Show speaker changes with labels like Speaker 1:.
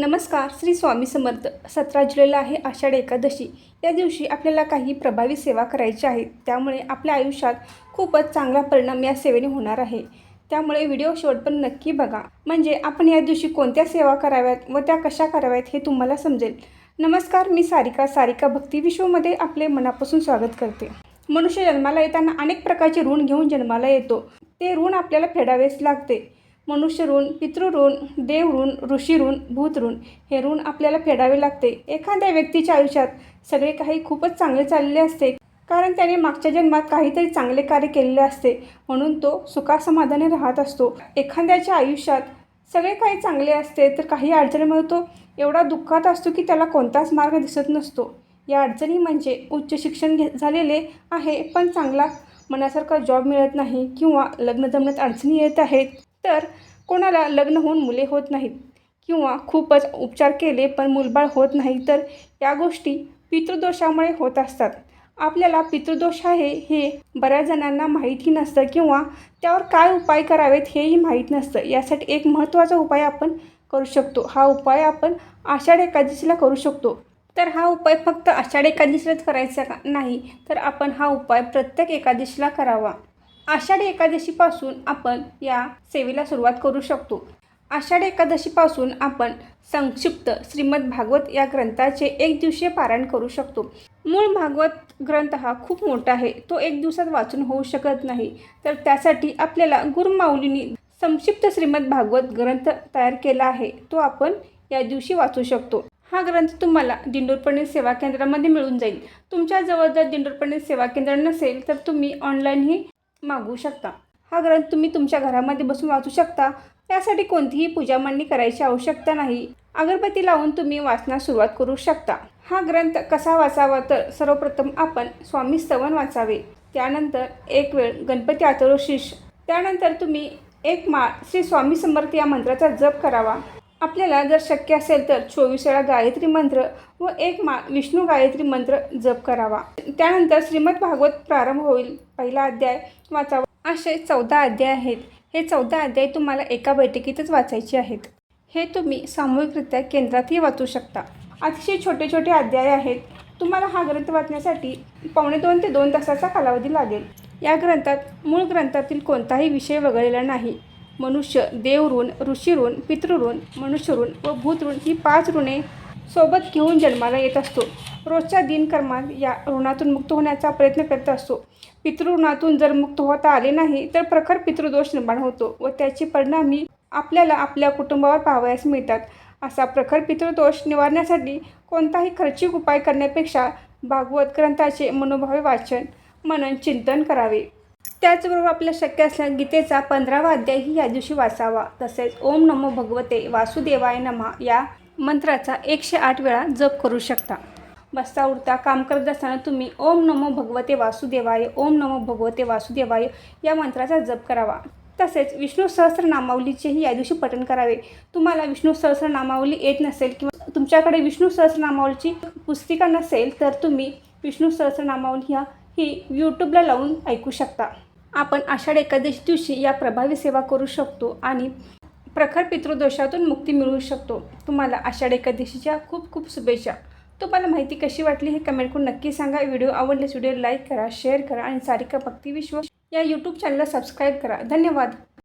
Speaker 1: नमस्कार श्री स्वामी समर्थ. सतरा जुलैला आहे आषाढ एकादशी. या दिवशी आपल्याला काही प्रभावी सेवा करायची आहे. त्यामुळे आपल्या आयुष्यात खूपच चांगला परिणाम या सेवेने होणार आहे. त्यामुळे व्हिडिओ शेवट पण नक्की बघा. म्हणजे आपण या दिवशी कोणत्या सेवा कराव्यात व त्या कशा कराव्यात हे तुम्हाला समजेल. नमस्कार मी सारिका सारिका भक्ती विश्वमध्ये आपले मनापासून स्वागत करते. मनुष्य जन्माला येताना अनेक प्रकारचे ऋण घेऊन जन्माला येतो. ते ऋण आपल्याला फेडावेच लागते. मनुष्य ऋण पितृऋण देवऋण ऋषीऋण ऋषी ऋण भूत ऋण हे ऋण आपल्याला फेडावे लागते. एखाद्या व्यक्तीच्या आयुष्यात सगळे काही खूपच चांगले चाललेले असते कारण त्याने मागच्या जन्मात काहीतरी चांगले कार्य केलेले असते म्हणून तो सुखासमाधाने राहत असतो. एखाद्याच्या आयुष्यात सगळे काही चांगले असते तर काही अडचणीमुळे तो एवढा दुःखात असतो की त्याला कोणताच मार्ग दिसत नसतो. या अडचणी म्हणजे उच्च शिक्षण घे झालेले आहे पण चांगला मनासारखा जॉब मिळत नाही किंवा लग्न जमण्यात अडचणी येत आहेत. तर कोणाला लग्न होऊन मुले होत नाहीत किंवा खूपच उपचार केले पण मूलबाळ होत नाही तर या गोष्टी पितृदोषामुळे होत असतात. आपल्याला पितृदोष आहे हे बऱ्याच जणांना माहिती नसतं किंवा त्यावर काय उपाय करावेत हेही माहीत नसतं. यासाठी एक महत्त्वाचा उपाय आपण करू शकतो. हा उपाय आपण आषाढ एकादशीला करू शकतो. तर हा उपाय फक्त आषाढ एकादशीलाच करायचा का नाही तर आपण हा उपाय प्रत्येक एकादशीला करावा. आषाढी एकादशीपासून आपण या सेवेला सुरुवात करू शकतो. आषाढ एकादशीपासून आपण संक्षिप्त श्रीमद भागवत या ग्रंथाचे एक दिवसीय पारायण करू शकतो. मूळ भागवत ग्रंथ हा खूप मोठा आहे. तो एक दिवसात वाचून होऊ शकत नाही. तर त्यासाठी आपल्याला गुरुमाऊलींनी संक्षिप्त श्रीमद भागवत ग्रंथ तयार केला आहे. तो आपण या दिवशी वाचू शकतो. हा ग्रंथ तुम्हाला दिंडोरपणे सेवा केंद्रामध्ये मिळून जाईल. तुमच्याजवळ जर दिंडोरपणे सेवा केंद्र नसेल तर तुम्ही ऑनलाईनही मागू शकता. हा ग्रंथ तुम्ही तुमच्या घरामध्ये बसून वाचू शकता. यासाठी कोणतीही पूजा मांडणी करायची आवश्यकता नाही. अगरबत्ती लावून तुम्ही वाचण्यास सुरुवात करू शकता. हा ग्रंथ कसा वाचावा तर सर्वप्रथम आपण स्वामी स्तवन वाचावे. त्यानंतर एक वेळ गणपती आतरोशीष त्यानंतर तुम्ही एक माळ श्री स्वामी समर्थ या मंत्राचा जप करावा. आपल्याला जर शक्य असेल तर चोवीस वेळा गायत्री मंत्र व एक मा विष्णू गायत्री मंत्र जप करावा. त्यानंतर श्रीमद भागवत प्रारंभ होईल. पहिला अध्याय वाचावा. असे चौदा अध्याय आहेत. हे चौदा अध्याय तुम्हाला एका बैठकीतच वाचायचे आहेत. हे तुम्ही सामूहिकरित्या केंद्रातही वाचू शकता. अतिशय छोटे छोटे अध्याय आहेत. तुम्हाला हा ग्रंथ वाचण्यासाठी पावणे दोन ते दोन तासाचा कालावधी लागेल. या ग्रंथात मूळ ग्रंथातील कोणताही विषय वगळलेला नाही. मनुष्य देवऋण ऋषीऋण पितृऋण मनुष्यऋण व भूतऋण ही पाच ऋणे सोबत घेऊन जन्माला येत असतो. रोजच्या दिनकर्मात या ऋणातून मुक्त होण्याचा प्रयत्न करत असतो. पितृऋणातून जर मुक्त होता आले नाही तर प्रखर पितृदोष निर्माण होतो व त्याचे परिणामी आपल्याला आपल्या कुटुंबावर पाहावयास मिळतात. असा प्रखर पितृदोष निवारण्यासाठी कोणताही खर्चिक उपाय करण्यापेक्षा भागवत ग्रंथाचे मनोभावे वाचन मनन चिंतन करावे. त्याचबरोबर आपल्या शक्य असल्यास गीतेचा पंधरावा अध्यायही या दिवशी वाचावा. तसेच ओम नमो भगवते वासुदेवाय नमा या मंत्राचा एकशे आठ वेळा जप करू शकता. बसता उठता काम करत असताना तुम्ही ओम नमो भगवते वासुदेवाय ओम नमो भगवते वासुदेवाय या मंत्राचा जप करावा. तसेच विष्णू सहस्रनामावलीचेही या दिवशी पठण करावे. तुम्हाला विष्णू सहस्रनामावली येत नसेल किंवा तुमच्याकडे विष्णू सहस्रनामावलीची पुस्तिका नसेल तर तुम्ही विष्णू सहस्रनामावली ह्या ही यूट्यूबला लावून ऐकू शकता. आपण आषाढ एकादशी दिवशी या प्रभावी सेवा करू शकतो आणि प्रखर पितृदोषातून मुक्ती मिळवू शकतो. तुम्हाला आषाढ एकादशीच्या खूप खूप शुभेच्छा. तुम्हाला माहिती कशी वाटली हे कमेंट करून नक्की सांगा. व्हिडिओ आवडल्यास व्हिडिओ लाईक करा शेअर करा आणि सारिका भक्ती विश्व या यूट्यूब चॅनलला सबस्क्राईब करा. धन्यवाद.